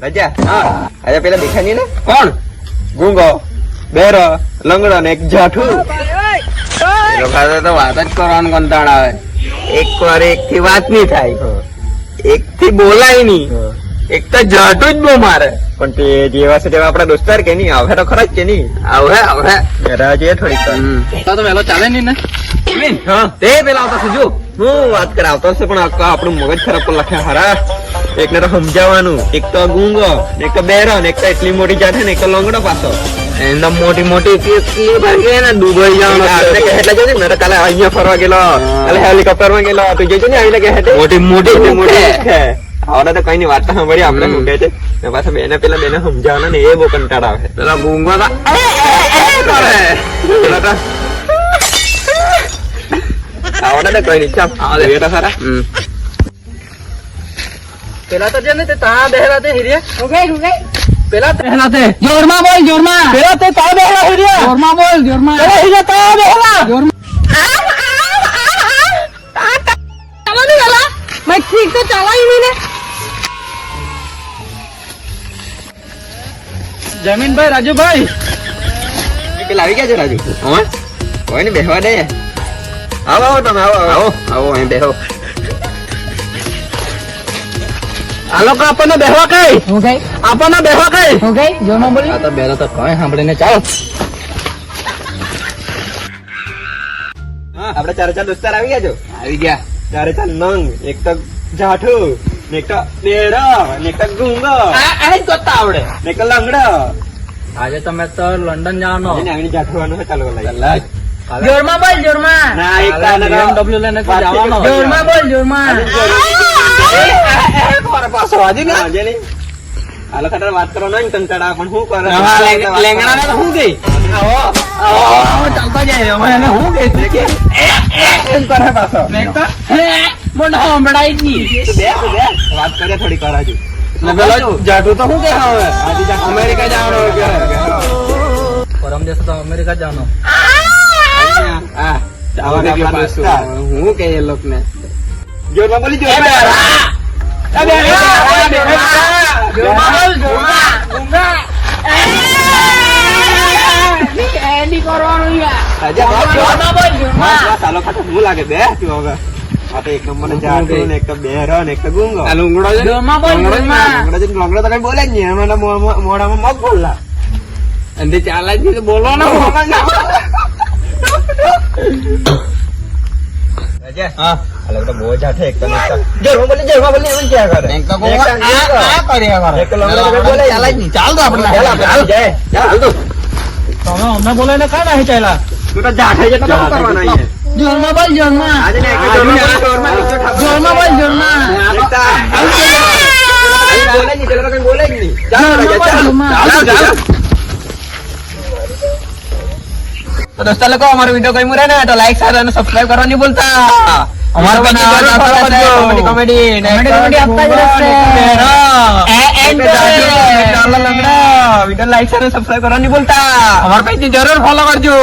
રાજા આજે પેલા દેખાય ને કોણ? ગુંગો બેરો લંગડો ને એક જાઠું. લોકો તો વાત જ કરવાનું કંટાળ આવે. એક વાર એક થી વાત નહીં થાય. એક થી બોલાય નહીં. એક તો જાઠું જ બહુ મારે. પણ તે જેવા છે તેવા આપડા દોસ્તાર કે નહીં? આવે તો ખરા જ કે નહીં? આવે આવે રાહ જોઈએ થોડીક. તો તો વહેલો ચાલે નહીં ને? હા. તે પેલા આવતા છે જો. હું વાત કરે આવતો હશે પણ આપણું મગજ ખરાબ પર લખ્યા હારા. એકને તો સમજાવવાનું એક તો ગુંગો એક તો બેરન એક તો એટલી મોટી જાતે ને એક તો લોંગડો પાછો. એકદમ મોટી મોટી કેટલી ભાગી ને દુબઈ જવાનું આપણે કહે એટલે જોજે મેં કાલે અહીંયા ફરવા ગયેલો કાલે હેલિકોપ્ટરમાં ગયેલો તું જોજો ને આવીને કહે મોટી મોટી મોટી આવડે તો કઈ ની વાત સાંભળી આપણે શું કહે છે. ને પાછા બેને પેલા બેને સમજાવવાના ને એ બહુ કંટાળા આવે. પેલા ગુંગો આવડે તો કઈ નહીં ચાલ. પેલા તો છે ને તે તા બેહેલા તે હિરિયા. પેલા પહેલા તે. જોરમાં બોલ જોરમાં. પેલા તે તા બેહેલા હિરિયા. જોરમાં બોલ જોરમાં. પેલા હિરિયા તા બેહેલા. ચાલવાની વેલા મેં ઠીક તો ચાલાવી નહીં ને. જમીનભાઈ રાજુભાઈ. પેલા આવી ગયા છે રાજુ? હા? કોઈ ને બેહવા દે. આવો આવો તમે આવો આવો. આવો અહીં બેહો. આ લોકો આપણને બેહવા કઈ? હું કઈ? આપણને બેહવા કઈ? હું કઈ? જોરમાં બોલ. આ તો બેરો તો કઈ સાંભળીને ચાલો. આપણે ચારે ચાર દોસ્તાર આવી ગયા છો? આવી ગયા. ચારે ચાર નંગ એક તો જાઠું એક તો બેરો એક તો ગુંગો. આ કરતા આવડે. એક લંગડો. આજે તમે તો લંડન જવાનો. એને આવીને જાઠવાનો છે ચાલો લાઈ જોરમાં બોલ જોરમાં. ના એક BMW લઈને જવાનો. જોરમાં બોલ જોરમાં. પાછો આજે ને આજે નહીં આ લોકો વાત કરો નહીં કંટાળા પણ શું કરે લેંગડા ને હું ગઈ આવો આવો ચાલતા જાય અમે એને હું ગઈ કે કરે પાછો મોઢા હંભળાય જ નહીં તું બે તું બે વાત કરીએ થોડી કર હજુ ને પેલો જાટુ તો હું કે હવે અમેરિકા જવાનો પરમ દિવસે તો અમેરિકા જવાનો હું કે એ લોક ને જોરમાં બોલી જો જોરમાં બોલ જોરમાં. એન્ડી કરવાનું યાર જોરમાં બોલ જોરમાં. ચાલો ખાતો હું લાગે બે તું હવે? એક નંબર ને જાટુ ને એક તો બેરો ને એક તો ગુંગો. આ લુંગડો છે ને? જોરમાં બોલ ને? છે જ ચાલે જ હા અલગ તો બહુ જાઠે એક તો જોરમાં બોલી જોરમાં બોલી એમ ક્યાં કરે એક તો આ- આ કર્યા એક લંગડો બોલે ચાલે નહીં. ચાલ તો આપણે ચાલ ચાલ. ચાલ તું તમે અમને બોલે ને કાં નહીં ચાલ્યા. તું તો જાઠે છે તો કરવાના અહીંયા? જોરમાં બોલ જોરમાં આજે ને એક જોરમાં જોરમાં બોલ જોરમાં બોલે નહીં, પેલો કઈ બોલે નહીં. ચાલ, ચાલ. ચાલ, દોસ્તો લોકો અમારો વીડિયો ગમ્યો રહે ને તો લાઈક શેર અને સબસ્ક્રાઇબ કરવાની ભૂલતા. અમારો. કોમેડી કોમેડી comedy આપતા જ રહેશે. એ- end વીડિયો લાઈક શેર અને સબસ્ક્રાઇબ કરવાની ભૂલતા. અમારા પેજ જરૂર ફોલો કરજો.